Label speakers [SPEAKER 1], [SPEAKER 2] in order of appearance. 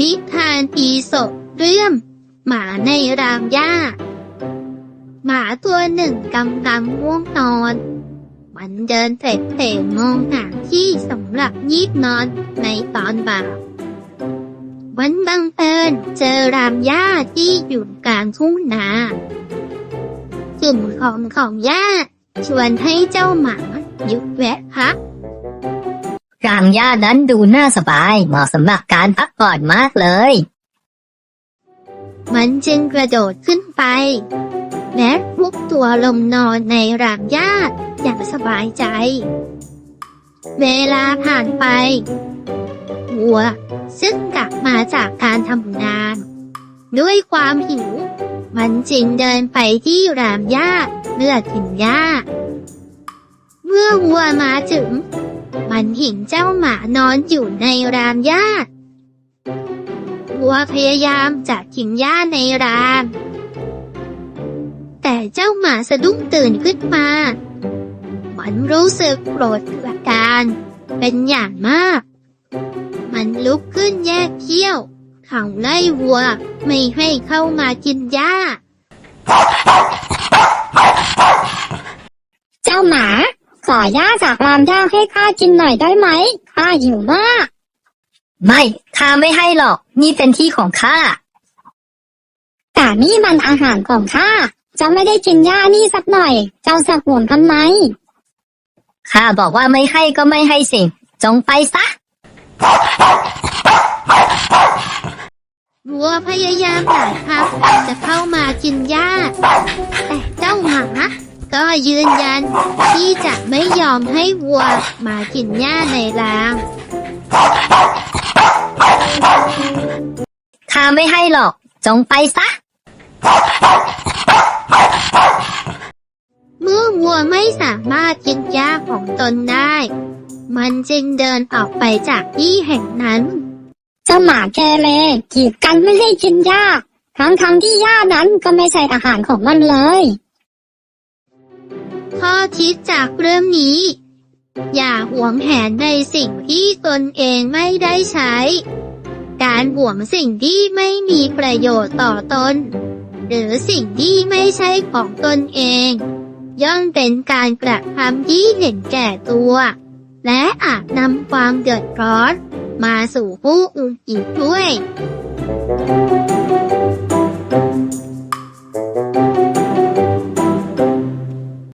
[SPEAKER 1] นิทานอีสปเรื่องหมาในรางหญ้า หมาตัวหนึ่งกำลังง่วงนอน มันเดินเตะๆมองหาที่สำหรับยีบนอนในตอนบ่ายวันบังเอิญเจอรามหญ้าที่อยู่กลางทุ่งนากลุ่มของของหญ้าชวนให้เจ้าหมาหยุดแวะพักา
[SPEAKER 2] งหญ้านั้นดูน่าสบาย เหมาะสำหรับการพักผ่อนมากเลย
[SPEAKER 1] มันจึงกระโดดขึ้นไป และพุกตัวลงนอนในรางหญ้าอย่างสบายใจ เวลาผ่านไป วัว ซึ่งกลับมาจากการทำงาน ด้วยความหิว มันจึงเดินไปที่รามหญ้าเพื่อกินหญ้า เมื่อวัวมาถึง มันเห็นเจ้าหมานอนอยู่ในรามหญ้าวัวพยายามจะกินหญ้าในราม แต่เจ้าหมาสะดุ้งตื่นขึ้นมา มันรู้สึกโกรธกระการเป็นอย่างมาก มันลุกขึ้นแยกเขี้ยวขังไล่วัวไม่ให้เข้ามากินหญ้า
[SPEAKER 3] เจ้าหมา ขอ หญ้าจากรามหญ้าให้ข้ากินหน่อยได้ไหมข้าหิวมาก
[SPEAKER 2] ไม่ข้าไม่ให้หรอก นี่เป็นที่ของข้า
[SPEAKER 3] แต่นี่มันอาหารของข้าเจ้าไม่ได้กินหญ้านี่สักหน่อย เจ้าสักห่วงทำไม
[SPEAKER 2] ข้าบอกว่าไม่ให้ก็ไม่ให้สิ จงไปซะ
[SPEAKER 1] วัวพยายามหลายครั้งจะเข้ามากินหญ้าแต่เจ้าหมา ก็ยืนยันที่จะไม่ยอมให้วัวมากินหญ้าในราง
[SPEAKER 2] ข้าไม่ให้หรอก จงไปซะ
[SPEAKER 1] เมื่อวัวไม่สามารถกินหญ้าของตนได้ มันจึงเดินออกไปจากที่แห่งนั้น
[SPEAKER 3] เจ้าหมาแกเลกีดกันไม่ให้กินหญ้าทั้งทั้งๆที่หญ้านั้นก็ไม่ใช่อาหารของมันเลย
[SPEAKER 1] ข้อคิดจากเรื่องนี้ อย่าหวงแหนในสิ่งที่ตนเองไม่ได้ใช้ การหวงสิ่งที่ไม่มีประโยชน์ต่อตน หรือสิ่งที่ไม่ใช่ของตนเอง ย่อมเป็นการกระทำที่เห็นแก่ตัว และอาจนำความเดือดร้อน มาสู่ผู้อื่นอีกด้วย